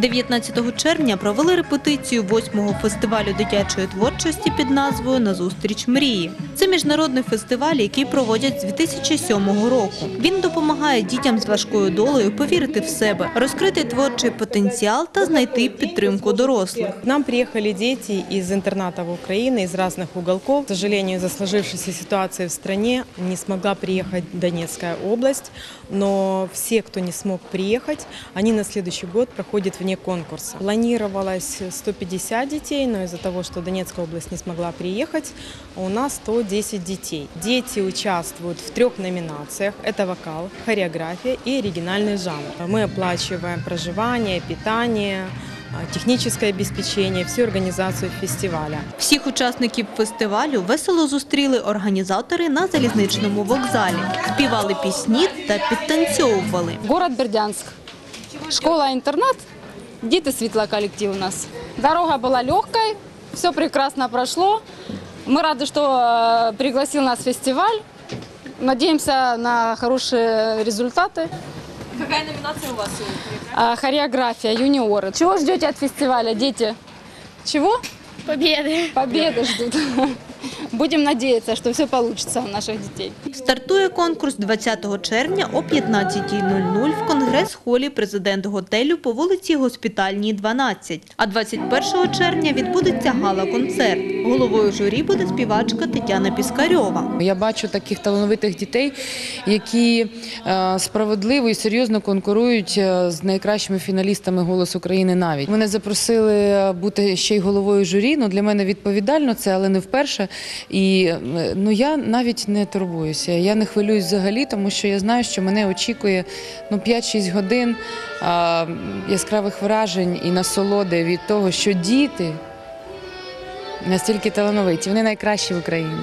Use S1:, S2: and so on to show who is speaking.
S1: 19 червня провели репетицію 8-го фестивалю дитячої творчості під назвою Назустріч мрії. Це міжнародний фестиваль, який проводять з 2007 року. Він допомагає дітям з важкою долею повірити в себе, розкрити творчий потенціал та знайти підтримку дорослих.
S2: Нам приехали дети из интернатов Украины, из разных уголков. К сожалению, из-за сложившейся ситуации в стране не смогла приехать Донецкая область, но все, кто не смог приехать, они на следующий год проходят вне конкурса. Планировалось 150 детей, но из-за того, что Донецкая область не смогла приехать, у нас 110 детей. Дети участвуют в трех номинациях. Это вокал, хореография и оригинальный жанр. Мы оплачиваем проживание, питание, а, техническое обеспечение, всю организацию фестиваля.
S1: Всіх учасників фестивалю весело зустріли організатори на залізничному вокзалі, співали пісні та підтанцьовували.
S3: Город Бердянск. Школа-интернат. Діти світла коллектив у нас. Дорога была легкой, все прекрасно прошло. Мы рады, что э, пригласил нас фестиваль. Надеемся на хорошие результаты.
S4: Какая номинация у вас?
S3: А, Хореография, юниоры. Чего ждете от фестиваля, дети? Чего?
S5: Победы.
S3: Победы ждут. Будем надеяться, что все получится у наших детей.
S1: Стартує конкурс 20 червня о 15.00 в конгрес-холі президент готелю по вулиці Госпітальній, 12. А 21 червня відбудеться гала-концерт. Головою журі буде співачка Тетяна Піскарьова.
S6: Я бачу таких талановитих дітей, які е, справедливо і серйозно конкурують е, з найкращими фіналістами «Голос України» навіть. Мене запросили е, бути ще й головою журі. Ну, для мене відповідально це, але не вперше. І ну, я навіть не турбуюся. Я не хвилююсь взагалі, тому що я знаю, що мене очікує ну, 5-6 годин а, яскравих вражень і насолоди від того, що діти настільки талановиті. Вони найкращі в Україні.